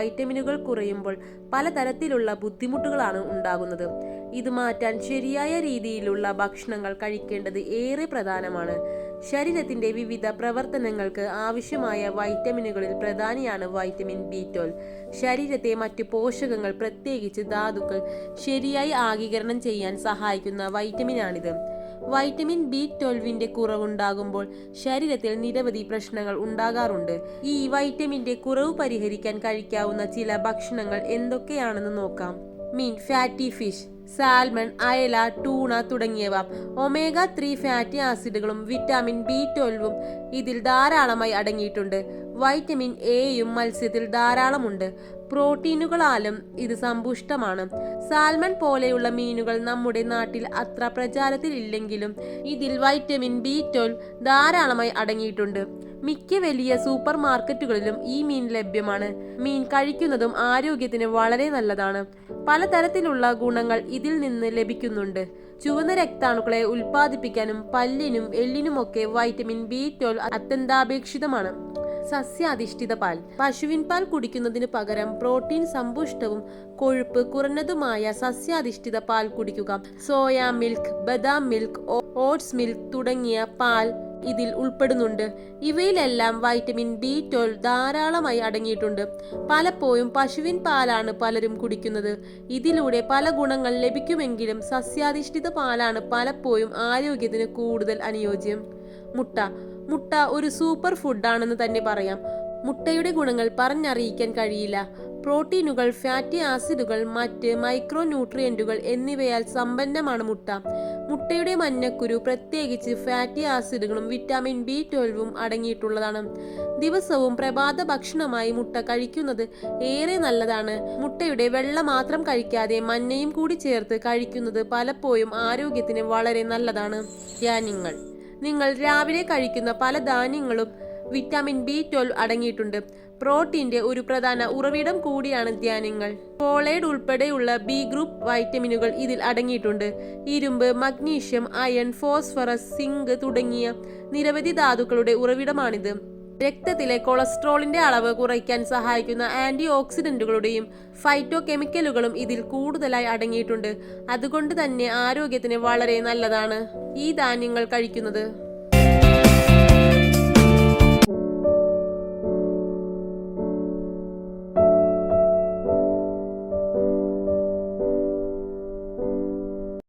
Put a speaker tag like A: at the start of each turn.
A: വൈറ്റമിനുകൾ കുറയുമ്പോൾ പലതരത്തിലുള്ള ബുദ്ധിമുട്ടുകളാണ് ഉണ്ടാകുന്നത്. ഇത് മാറ്റാൻ ശരിയായ രീതിയിലുള്ള ഭക്ഷണങ്ങൾ കഴിക്കേണ്ടത് ഏറെ പ്രധാനമാണ്. ശരീരത്തിന്റെ വിവിധ പ്രവർത്തനങ്ങൾക്ക് ആവശ്യമായ വൈറ്റമിനുകളിൽ പ്രധാനിയാണ് വൈറ്റമിൻ ബി ട്വൽവ്. ശരീരത്തെ മറ്റ് പോഷകങ്ങൾ പ്രത്യേകിച്ച് ധാതുക്കൾ ശരിയായി ആഗീകരണം ചെയ്യാൻ സഹായിക്കുന്ന വൈറ്റമിനാണിത്. വൈറ്റമിൻ ബി ട്വൽവിന്റെ കുറവുണ്ടാകുമ്പോൾ ശരീരത്തിൽ നിരവധി പ്രശ്നങ്ങൾ ഉണ്ടാകാറുണ്ട്. ഈ വൈറ്റമിന്റെ കുറവ് പരിഹരിക്കാൻ കഴിക്കാവുന്ന ചില ഭക്ഷണങ്ങൾ എന്തൊക്കെയാണെന്ന് നോക്കാം. മീൻ ഫാറ്റി ഫിഷ് സാൽമൺ അയല ടൂണ തുടങ്ങിയവ. ഒമേഗ ത്രീ ഫാറ്റി ആസിഡുകളും വിറ്റാമിൻ ബി ട്വൽവും ഇതിൽ ധാരാളമായി അടങ്ങിയിട്ടുണ്ട്. വൈറ്റമിൻ എയും മത്സ്യത്തിൽ ധാരാളമുണ്ട്. പ്രോട്ടീനുകളാലും ഇത് സമ്പുഷ്ടമാണ്. സാൽമൺ പോലെയുള്ള മീനുകൾ നമ്മുടെ നാട്ടിൽ അത്ര പ്രചാരത്തിലില്ലെങ്കിലും ഇതിൽ വൈറ്റമിൻ ബി ട്വൽവ് ധാരാളമായി അടങ്ങിയിട്ടുണ്ട്. മിക്ക വലിയ സൂപ്പർ മാർക്കറ്റുകളിലും ഈ മീൻ ലഭ്യമാണ്. മീൻ കഴിക്കുന്നതും ആരോഗ്യത്തിന് വളരെ നല്ലതാണ്. പലതരത്തിലുള്ള ഗുണങ്ങൾ ഇതിൽ നിന്ന് ലഭിക്കുന്നുണ്ട്. ചുവന്ന രക്താണുക്കളെ ഉൽപ്പാദിപ്പിക്കാനും പല്ലിനും എല്ലിനുമൊക്കെ വൈറ്റമിൻ ബി ട്വൽവ് അത്യന്താപേക്ഷിതമാണ്. സസ്യാധിഷ്ഠിത പാൽ. പശുവിൻ പാൽ കുടിക്കുന്നതിന് പകരം പ്രോട്ടീൻ സമ്പുഷ്ടവും കൊഴുപ്പ് കുറഞ്ഞതുമായ സസ്യാധിഷ്ഠിത പാൽ കുടിക്കുക. സോയ മിൽക്ക് ബദാം മിൽക്ക് ഓട്സ് മിൽക്ക് തുടങ്ങിയ പാൽ ഇതിൽ ഉൾപ്പെടുന്നുണ്ട്. ഇവയിലെല്ലാം വൈറ്റമിൻ ബി ട്വൽവ് ധാരാളമായി അടങ്ങിയിട്ടുണ്ട്. പലപ്പോഴും പശുവിൻ പാലാണ് പലരും കുടിക്കുന്നത്. ഇതിലൂടെ പല ഗുണങ്ങൾ ലഭിക്കുമെങ്കിലും സസ്യാധിഷ്ഠിത പാലാണ് പലപ്പോഴും ആരോഗ്യത്തിന് കൂടുതൽ അനുയോജ്യം. മുട്ട. മുട്ട ഒരു സൂപ്പർ ഫുഡാണെന്ന് തന്നെ പറയാം. മുട്ടയുടെ ഗുണങ്ങൾ പറഞ്ഞറിയിക്കാൻ കഴിയില്ല. പ്രോട്ടീനുകൾ ഫാറ്റി ആസിഡുകൾ മറ്റ് മൈക്രോ ന്യൂട്രിയന്റുകൾ എന്നിവയാൽ സമ്പന്നമാണ് മുട്ട. മുട്ടയുടെ മഞ്ഞക്കുരു പ്രത്യേകിച്ച് ഫാറ്റി ആസിഡുകളും വിറ്റാമിൻ ബി ട്വൽവും അടങ്ങിയിട്ടുള്ളതാണ്. ദിവസവും പ്രഭാത ഭക്ഷണമായി മുട്ട കഴിക്കുന്നത് ഏറെ നല്ലതാണ്. മുട്ടയുടെ വെള്ള മാത്രം കഴിക്കാതെ മഞ്ഞയും കൂടി ചേർത്ത് കഴിക്കുന്നത് പലപ്പോഴും ആരോഗ്യത്തിന് വളരെ നല്ലതാണ്. ധാന്യങ്ങൾ. നിങ്ങൾ രാവിലെ കഴിക്കുന്ന പല ധാന്യങ്ങളും വിറ്റാമിൻ ബി ട്വൽവ് അടങ്ങിയിട്ടുണ്ട്. പ്രോട്ടീന്റെ ഒരു പ്രധാന ഉറവിടം കൂടിയാണ് ധ്യാനങ്ങൾ. ഫോളേഡ് ഉൾപ്പെടെയുള്ള ബി ഗ്രൂപ്പ് വൈറ്റമിനുകൾ ഇതിൽ അടങ്ങിയിട്ടുണ്ട്. ഇരുമ്പ് മഗ്നീഷ്യം അയൺ ഫോസ്ഫറസ് സിങ്ക് തുടങ്ങിയ നിരവധി ധാതുക്കളുടെ ഉറവിടമാണിത്. രക്തത്തിലെ കൊളസ്ട്രോളിന്റെ അളവ് കുറയ്ക്കാൻ സഹായിക്കുന്ന ആന്റി ഓക്സിഡന്റുകളുടെയും ഫൈറ്റോ കെമിക്കലുകളും ഇതിൽ കൂടുതലായി അടങ്ങിയിട്ടുണ്ട്. അതുകൊണ്ട് തന്നെ ആരോഗ്യത്തിന് വളരെ നല്ലതാണ്. ഈ ധാന്യങ്ങൾ കഴിക്കുന്നത്.